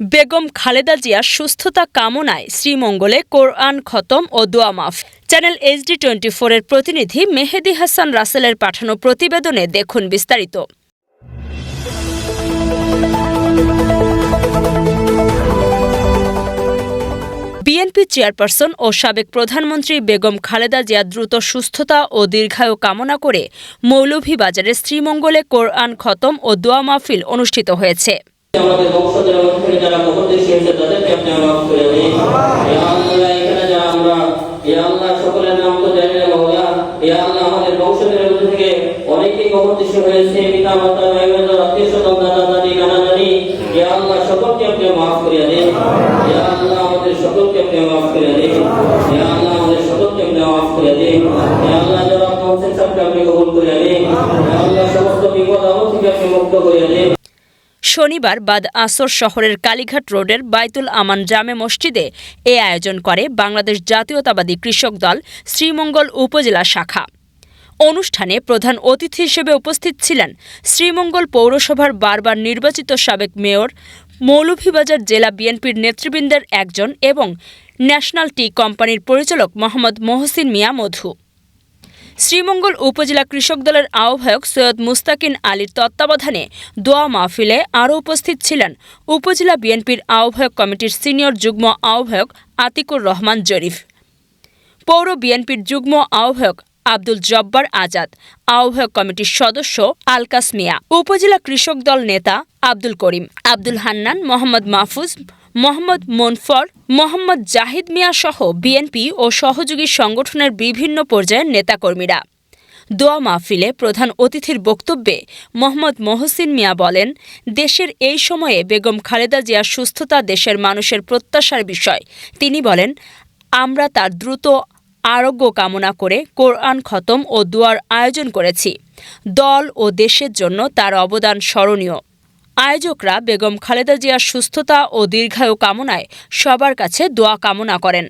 বেগম খালেদা জিয়ার সুস্থতা কামনায় শ্রীমঙ্গলে কোরআন খতম ও দোয়া মাফ। চ্যানেল এইচডি টোয়েন্টি ফোরের প্রতিনিধি মেহেদি হাসান রাসেলের পাঠানো প্রতিবেদনে দেখুন বিস্তারিত। বিএনপি চেয়ারপারসন ও সাবেক প্রধানমন্ত্রী বেগম খালেদা জিয়া দ্রুত সুস্থতা ও দীর্ঘায়ু কামনা করে মৌলভীবাজারের শ্রীমঙ্গলে কোরআন খতম ও দোয়া মাহফিল অনুষ্ঠিত হয়েছে। আমাদের বংশধরের মধ্যে থেকে যারা মহদেশী হয়েছে, তাদেরকে আপনি মাফ করে দিন আল্লাহ এখানে যারা আমরা ইয়া আল্লাহ সকলের নাম তো জানি না মহলা ইয়া আল্লাহ আমাদের বংশধরের মধ্যে থেকে অনেকেই মহদেশী হয়েছে, পিতা, মাতা, ভাই বোনেরা আত্মীয় স্বজন, দাদা, দাদি করে করে করে কবুল করে দিন সমস্ত বিপদ আপনি মুক্ত করে দিন শনিবার বাদ আসর শহরের কালীঘাট রোডের বাইতুল আমান জামে মসজিদে এ আয়োজন করে বাংলাদেশ জাতীয়তাবাদী কৃষক দল শ্রীমঙ্গল উপজেলা শাখা। অনুষ্ঠানে প্রধান অতিথি হিসেবে উপস্থিত ছিলেন শ্রীমঙ্গল পৌরসভার বারবার নির্বাচিত সাবেক মেয়র, মৌলভীবাজার জেলা বিএনপির নেতৃবৃন্দের একজন এবং ন্যাশনাল টি কোম্পানির পরিচালক মোহাম্মদ মহসিন মিয়া মধু। শ্রীমঙ্গল উপজেলা কৃষক দলের আহ্বায়ক সৈয়দ মুস্তাকিন আলীর তত্ত্বাবধানে দোয়া মাহফিলে আরও উপস্থিত ছিলেন উপজেলা বিএনপির আহ্বায়ক কমিটির সিনিয়র যুগ্ম আহ্বায়ক আতিকুর রহমান জরিফ। পৌর বিএনপির যুগ্ম আহ্বায়ক আব্দুল জব্বার আজাদ, আহ্বায়ক কমিটির সদস্য আলকাস মিয়া, উপজেলা কৃষক দল নেতা আব্দুল করিম, আব্দুল হান্নান, মোহাম্মদ মাহফুজ মোহাম্মদ মনফর, মোহাম্মদ জাহিদ মিয়া সহ বিএনপি ও সহযোগী সংগঠনের বিভিন্ন পর্যায়ের নেতাকর্মীরা। দোয়া মাহফিলে প্রধান অতিথির বক্তব্যে মোহাম্মদ মহসিন মিয়া বলেন, দেশের এই সময়ে বেগম খালেদা জিয়ার সুস্থতা দেশের মানুষের প্রত্যাশার বিষয়। তিনি বলেন, আমরা তার দ্রুত আরোগ্য কামনা করে কোরআন খতম ও দোয়ার আয়োজন করেছি। দল ও দেশের জন্য তার অবদান স্মরণীয়। আয়োজকরা বেগম খালেদা জিয়ার সুস্থতা ও দীর্ঘায়ু কামনায় সবার কাছে দোয়া কামনা করেন।